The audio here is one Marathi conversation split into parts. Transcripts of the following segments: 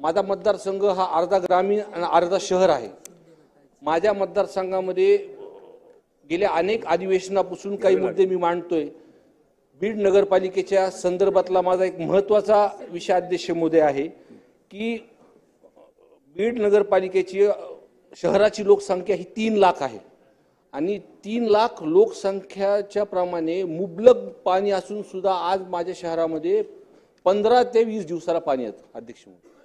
माझा मतदारसंघ हा अर्धा ग्रामीण आणि अर्धा शहर आहे. माझ्या मतदारसंघामध्ये गेल्या अनेक अधिवेशनापासून काही मुद्दे मी मांडतोय. बीड नगरपालिकेच्या संदर्भातला माझा एक महत्त्वाचा विषय अध्यक्ष आहे की बीड नगरपालिकेची शहराची लोकसंख्या ही तीन लाख आहे. आणि तीन लाख लोकसंख्याच्या प्रमाणे मुबलक पाणी असून सुद्धा आज माझ्या शहरामध्ये पंधरा ते वीस दिवसाला पाणी येतं अध्यक्ष म्हणून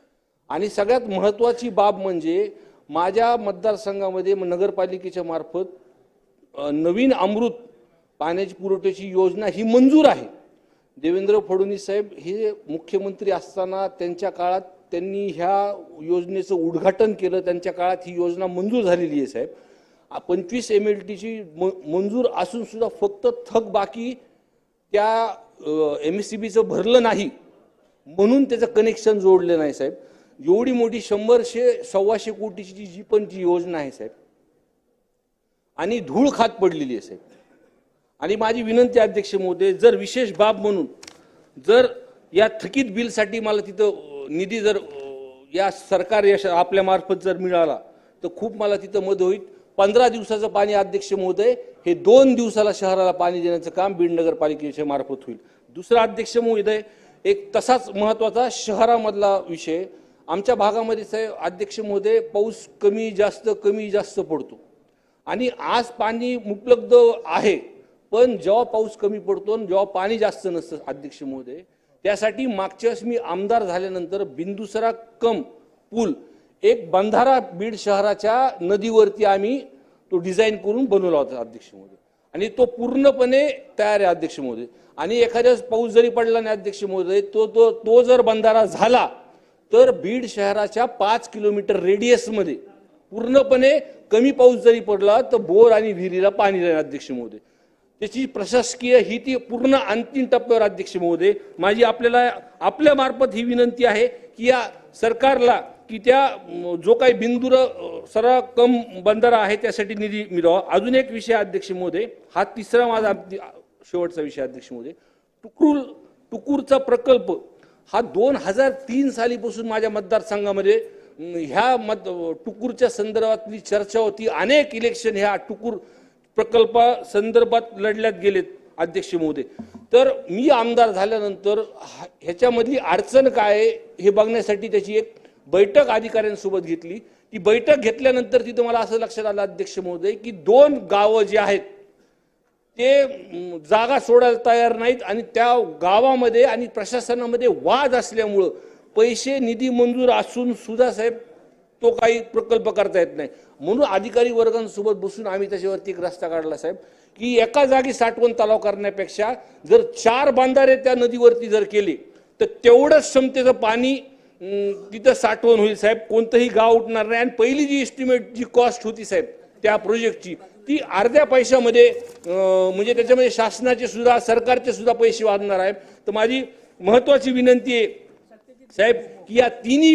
आणि सगळ्यात महत्त्वाची बाब म्हणजे माझ्या मतदारसंघामध्ये नगरपालिकेच्या मार्फत नवीन अमृत पाण्याची पुरवठ्याची योजना ही मंजूर आहे. देवेंद्र फडणवीस साहेब हे मुख्यमंत्री असताना त्यांच्या काळात त्यांनी ह्या योजनेचं उद्घाटन केलं. त्यांच्या काळात ही योजना मंजूर झालेली आहे साहेब. पंचवीस एम एल टीची मंजूर असूनसुद्धा फक्त थक बाकी त्या एम एस सी बीचं भरलं नाही. म्हणून त्याचं कनेक्शन जोडलं नाही साहेब. एवढी मोठी शंभरशे सव्वाशे कोटीची जी पण जी योजना आहे साहेब आणि धूळ खात पडलेली आहे साहेब. आणि माझी विनंती अध्यक्ष महोदय जर विशेष बाब म्हणून जर या थकीत बिलसाठी मला तिथं निधी जर या सरकार या आपल्यामार्फत आपल्या मार्फत जर मिळाला तर खूप मला तिथं मदत होईल. पंधरा दिवसाचं पाणी अध्यक्ष महोदय हे दोन दिवसाला शहराला पाणी देण्याचं काम बीड नगरपालिकेच्या मार्फत होईल. दुसरा अध्यक्ष महोदय एक तसाच महत्त्वाचा शहरामधला विषय आमच्या भागामध्ये साहेब अध्यक्ष महोदय पाऊस कमी जास्त कमी जास्त पडतो. आणि आज पाणी उपलब्ध आहे पण जेव्हा पाऊस कमी पडतो आणि जेव्हा पाणी जास्त नसतं अध्यक्ष महोदय त्यासाठी मागच्या वेळेस मी आमदार झाल्यानंतर बिंदुसरा कम पूल एक बंधारा बीड शहराच्या नदीवरती आम्ही तो डिझाईन करून बनवला होता अध्यक्ष महोदय. आणि तो पूर्णपणे तयार आहे अध्यक्ष महोदय. आणि एखाद्या पाऊस जरी पडला नाही अध्यक्ष महोदय तो तो तो जर बंधारा झाला तर बीड शहराच्या पाच किलोमीटर रेडियसमध्ये पूर्णपणे कमी पाऊस जरी पडला तर बोर आणि विहिरीला पाणी राहील अध्यक्ष महोदय. त्याची प्रशासकीय ही ती पूर्ण अंतिम टप्प्यावर अध्यक्ष महोदय. माझी आपल्याला आपल्या मार्फत ही विनंती आहे की या सरकारला की त्या जो काही बिंदूर सरळ सरा कम बंधारा आहे त्यासाठी निधी मिळावा. अजून एक विषय अध्यक्ष महोदय. हा तिसरा माझा शेवटचा विषय अध्यक्ष महोदय. टुकरूल टुकूरचा प्रकल्प हा दोन हजार तीन सालीपासून माझ्या मतदारसंघामध्ये ह्या मत टुकूरच्या संदर्भातली चर्चा होती. अनेक इलेक्शन ह्या टुकूर प्रकल्पा संदर्भात लढल्यात गेलेत अध्यक्ष महोदय. तर मी आमदार झाल्यानंतर ह्याच्यामधली अडचण काय आहे हे बघण्यासाठी त्याची एक बैठक अधिकाऱ्यांसोबत घेतली. ती बैठक घेतल्यानंतर तिथं मला असं लक्षात आलं अध्यक्ष महोदय की दोन गावं जी आहेत ते जागा सोडायला तयार नाहीत आणि त्या गावामध्ये आणि प्रशासनामध्ये वाद असल्यामुळं पैसे निधी मंजूर असून सुद्धा साहेब तो काही प्रकल्प करता येत नाही. म्हणून अधिकारी वर्गांसोबत बसून आम्ही त्याच्यावरती एक रस्ता काढला साहेब की एका जागी साठवण तलाव करण्यापेक्षा जर चार बांधारे त्या नदीवरती जर केले तर तेवढंच क्षमतेचं पाणी तिथं साठवण होईल साहेब. कोणतंही गाव उठणार नाही. आणि पहिली जी एस्टिमेट जी कॉस्ट होती साहेब त्या प्रोजेक्टची ती अर्ध्या पैशामध्ये म्हणजे त्याच्यामध्ये शासनाचे सुद्धा सरकारचे सुद्धा पैसे वाढणार आहे तर माझी महत्वाची विनंती आहे साहेब की या तिन्ही